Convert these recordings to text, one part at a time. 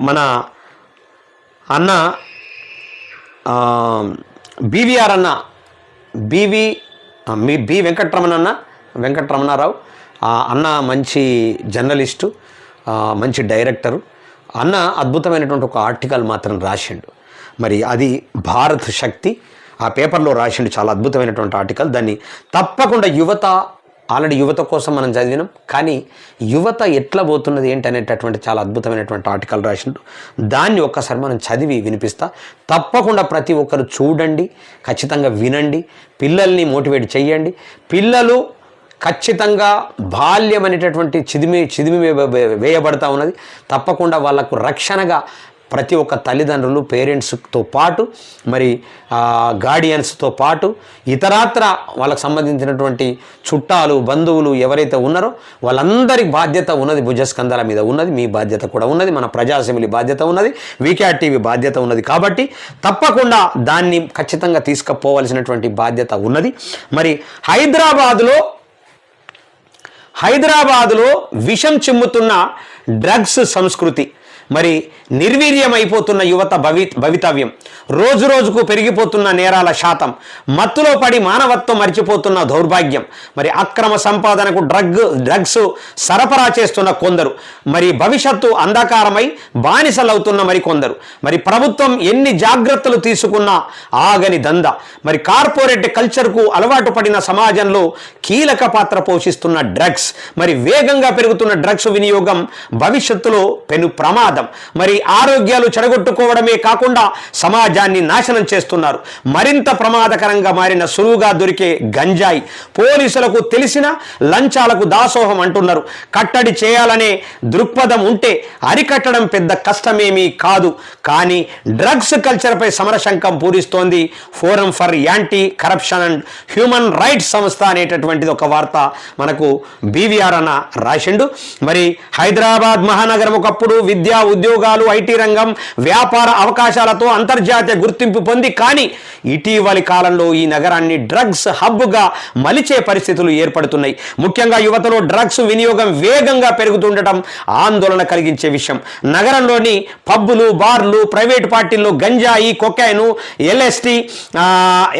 మన అన్న బీవీఆర్ అన్న బీవీ మీ బి వెంకట్రమణ అన్న వెంకట్రమణారావు ఆ, అన్న మంచి జర్నలిస్టు మంచి డైరెక్టరు. అన్న అద్భుతమైనటువంటి ఒక ఆర్టికల్ మాత్రం రాసిండు. మరి అది భారత్ శక్తి. ఆ పేపర్లో రాసిండు చాలా అద్భుతమైనటువంటి ఆర్టికల్. దాన్ని తప్పకుండా యువత ఆల్రెడీ యువత కోసం మనం చదివినాం. కానీ యువత ఎట్లా పోతున్నది ఏంటి అనేటటువంటి చాలా అద్భుతమైనటువంటి ఆర్టికల్ రాసిండు. దాన్ని ఒక్కసారి మనం చదివి వినిపిస్తా. తప్పకుండా ప్రతి ఒక్కరు చూడండి ఖచ్చితంగా వినండి పిల్లల్ని మోటివేట్ చేయండి పిల్లలు ఖచ్చితంగా బాల్యం అనేటటువంటి చిదిమి చిదిమి వేయబడతా ఉన్నది. తప్పకుండా వాళ్ళకు రక్షణగా ప్రతి ఒక్క తల్లిదండ్రులు పేరెంట్స్తో పాటు మరి గార్డియన్స్తో పాటు ఇతరాత్ర వాళ్ళకు సంబంధించినటువంటి చుట్టాలు బంధువులు ఎవరైతే ఉన్నారో వాళ్ళందరి బాధ్యత ఉన్నది భుజస్కంధాల మీద ఉన్నది మీ బాధ్యత కూడా ఉన్నది మన ప్రజాసెంబ్లీ బాధ్యత ఉన్నది వీక్యాట్ టీవీ బాధ్యత ఉన్నది. కాబట్టి తప్పకుండా దాన్ని ఖచ్చితంగా తీసుకుపోవలసినటువంటి బాధ్యత ఉన్నది. మరి హైదరాబాదులో హైదరాబాదులో విషం చిమ్ముతున్న డ్రగ్స్ సంస్కృతి మరి నిర్వీర్యమైపోతున్న యువత భవి భవితవ్యం. రోజు రోజుకు పెరిగిపోతున్న నేరాల శాతం. మత్తులో పడి మానవత్వం మర్చిపోతున్న దౌర్భాగ్యం. మరి అక్రమ సంపాదనకు డ్రగ్ డ్రగ్స్ సరఫరా చేస్తున్న కొందరు. మరి భవిష్యత్తు అంధకారమై బానిసలవుతున్న మరి కొందరు. మరి ప్రభుత్వం ఎన్ని జాగ్రత్తలు తీసుకున్నా ఆగని దంద. మరి కార్పొరేట్ కల్చర్కు అలవాటు పడిన సమాజంలో కీలక పాత్ర పోషిస్తున్న డ్రగ్స్. మరి వేగంగా పెరుగుతున్న డ్రగ్స్ వినియోగం భవిష్యత్తులో పెను ప్రమాదం. మరి ఆరోగ్యాలు చెడగొట్టుకోవడమే కాకుండా సమాజాన్ని నాశనం చేస్తున్నారు. మరింత ప్రమాదకరంగా మారిన సులువుగా దొరికే గంజాయి. పోలీసులకు తెలిసిన లంచాలకు దాసోహం అంటున్నారు. కట్టడి చేయాలనే దృక్పథం ఉంటే అరికట్టడం పెద్ద కష్టమేమీ కాదు. కానీ డ్రగ్స్ కల్చర్పై సమరశంకం పూరిస్తోంది. Forum for anti corruption and human rights సంస్థ అనేటటువంటిది ఒక వార్త మనకు బీవీఆర్ అన్న రాసిండు. మరి హైదరాబాద్ మహానగరం ఒకప్పుడు విద్యా ఉద్యోగాలు ఐటీ రంగం వ్యాపార అవకాశాలతో అంతర్జాతీయ గుర్తింపు పొంది కానీ ఇటీవలి కాలంలో ఈ నగరాన్ని డ్రగ్స్ హబ్గా మలిచే పరిస్థితులు ఏర్పడుతున్నాయి. ముఖ్యంగా యువతలో డ్రగ్స్ వినియోగం వేగంగా పెరుగుతుండటం ఆందోళన కలిగించే విషయం. నగరంలోని పబ్బులు బార్లు ప్రైవేట్ పార్టీల్లో గంజాయి కొకాయిను ఎల్ఎస్టి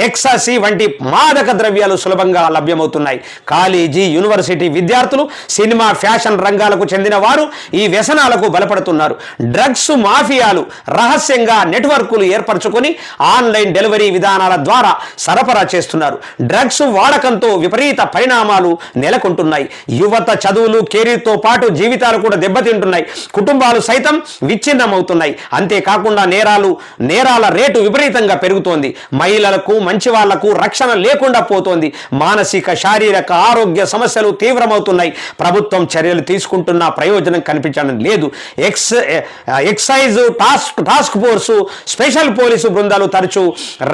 ఎక్సాసి వంటి మాదక ద్రవ్యాలు సులభంగా లభ్యమవుతున్నాయి. కాలేజీ యూనివర్సిటీ విద్యార్థులు సినిమా ఫ్యాషన్ రంగాలకు చెందిన వారు ఈ వ్యసనాలకు బలపడుతున్నారు. డ్రగ్స్ మాఫియాలు రహస్యంగా నెట్వర్కులు ఏర్పరచుకొని ఆన్లైన్ డెలివరీ విధానాల ద్వారా సరఫరా చేస్తున్నారు. డ్రగ్స్ వాడకంతో విపరీత పరిణామాలు నెలకొంటున్నాయి. యువత చదువులు కెరీర్తో పాటు జీవితాలు కూడా దెబ్బతింటున్నాయి. కుటుంబాలు సైతం విచ్ఛిన్నమవుతున్నాయి. అంతేకాకుండా నేరాలు నేరాల రేటు విపరీతంగా పెరుగుతోంది. మహిళలకు మంచి వాళ్ళకు రక్షణ లేకుండా పోతోంది. మానసిక శారీరక ఆరోగ్య సమస్యలు తీవ్రమవుతున్నాయి. ప్రభుత్వం చర్యలు తీసుకుంటున్న ప్రయోజనం కనిపించడం లేదు. Ex excise task task force special police బృందాలు తరచూ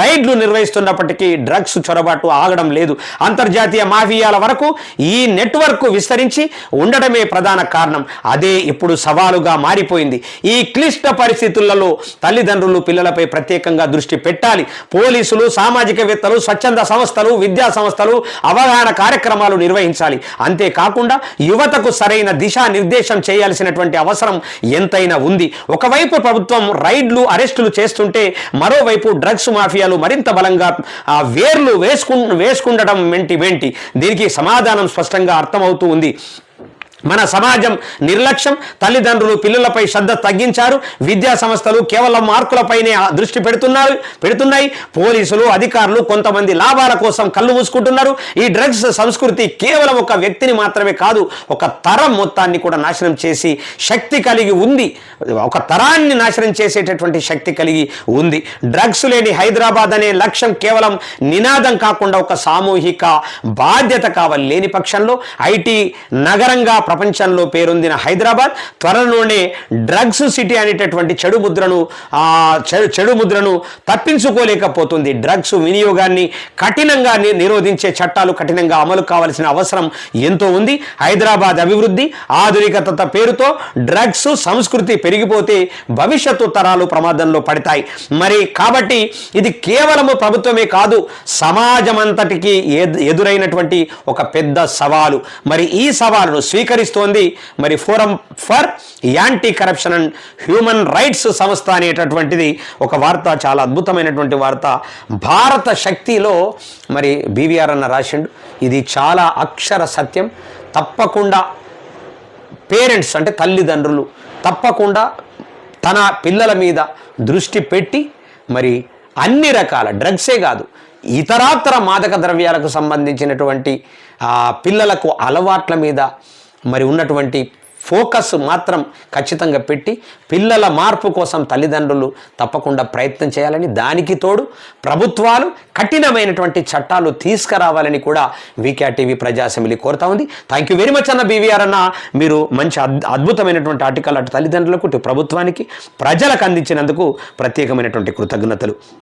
రైడ్లు నిర్వహిస్తున్నప్పటికీ డ్రగ్స్ చొరబాటు ఆగడం లేదు. అంతర్జాతీయ మాఫియాల వరకు ఈ నెట్వర్క్ విస్తరించి ఉండడమే ప్రధాన కారణం. అదే ఇప్పుడు సవాలుగా మారిపోయింది. ఈ క్లిష్ట పరిస్థితులలో తల్లిదండ్రులు పిల్లలపై ప్రత్యేకంగా దృష్టి పెట్టాలి. పోలీసులు సామాజికవేత్తలు స్వచ్ఛంద సంస్థలు విద్యా సంస్థలు అవగాహన కార్యక్రమాలు నిర్వహించాలి. అంతేకాకుండా యువతకు సరైన దిశా నిర్దేశం చేయాల్సినటువంటి అవసరం ఎంత ఎంతైనా ఉంది. ఒకవైపు ప్రభుత్వం రైడ్లు అరెస్టులు చేస్తుంటే మరోవైపు డ్రగ్స్ మాఫియాలు మరింత బలంగా ఆ, వేర్లు వేసుకు వేసుకుండటం వెంటి వెంటి దీనికి సమాధానం స్పష్టంగా అర్థమవుతూ ఉంది. మన సమాజం నిర్లక్ష్యం. తల్లిదండ్రులు పిల్లలపై శ్రద్ధ తగ్గించారు. విద్యా సంస్థలు కేవలం మార్కులపైనే దృష్టి పెడుతున్నారు పెడుతున్నాయి. పోలీసులు అధికారులు కొంతమంది లాభాల కోసం కళ్ళు మూసుకుంటున్నారు. ఈ డ్రగ్స్ సంస్కృతి కేవలం ఒక వ్యక్తిని మాత్రమే కాదు ఒక తరం మొత్తాన్ని కూడా నాశనం చేసి శక్తి కలిగి ఉంది. ఒక తరాన్ని నాశనం చేసేటటువంటి శక్తి కలిగి ఉంది. డ్రగ్స్ లేని హైదరాబాద్ అనే లక్ష్యం కేవలం నినాదం కాకుండా ఒక సామూహిక బాధ్యత కావాలి లేని పక్షంలో ఐటీ నగరంగా ప్రపంచంలో పేరొందిన హైదరాబాద్ త్వరలోనే డ్రగ్స్ సిటీ అనేటటువంటి చెడు ముద్రను చెడు చెడు ముద్రను తప్పించుకోలేకపోతుంది. డ్రగ్స్ వినియోగాన్ని కఠినంగా నిరోధించే చట్టాలు కఠినంగా అమలు కావాల్సిన అవసరం ఎంతో ఉంది. హైదరాబాద్ అభివృద్ధి ఆధునికత పేరుతో డ్రగ్స్ సంస్కృతి పెరిగిపోతే భవిష్యత్తు తరాలు ప్రమాదంలో పడతాయి. మరి కాబట్టి ఇది కేవలము ప్రభుత్వమే కాదు సమాజం అంతటికి ఎదురైనటువంటి ఒక పెద్ద సవాలు. మరి ఈ సవాలును స్వీకరి సహకరిస్తోంది మరి forum for anti corruption and human rights సంస్థ అనేటటువంటిది ఒక వార్త చాలా అద్భుతమైనటువంటి వార్త. భారత శక్తిలో మరి బీవీఆర్ అన్న రాసిండు ఇది చాలా అక్షర సత్యం. తప్పకుండా పేరెంట్స్ అంటే తల్లిదండ్రులు తప్పకుండా తన పిల్లల మీద దృష్టి పెట్టి మరి అన్ని రకాల డ్రగ్సే కాదు ఇతరాతర మాదక ద్రవ్యాలకు సంబంధించినటువంటి పిల్లలకు అలవాట్ల మీద మరి ఉన్నటువంటి ఫోకస్ మాత్రం ఖచ్చితంగా పెట్టి పిల్లల మార్పు కోసం తల్లిదండ్రులు తప్పకుండా ప్రయత్నం చేయాలని దానికి తోడు ప్రభుత్వాలు కఠినమైనటువంటి చట్టాలు తీసుకురావాలని కూడా వీకే టీవీ ప్రజా అసెంబ్లీ కోరుతా ఉంది. థ్యాంక్ యూ వెరీ మచ్ అన్న బీవీఆర్ అన్న. మీరు మంచి అద్భుతమైనటువంటి ఆర్టికల్ అటు తల్లిదండ్రులకు ఇటు ప్రభుత్వానికి ప్రజలకు అందించినందుకు ప్రత్యేకమైనటువంటి కృతజ్ఞతలు.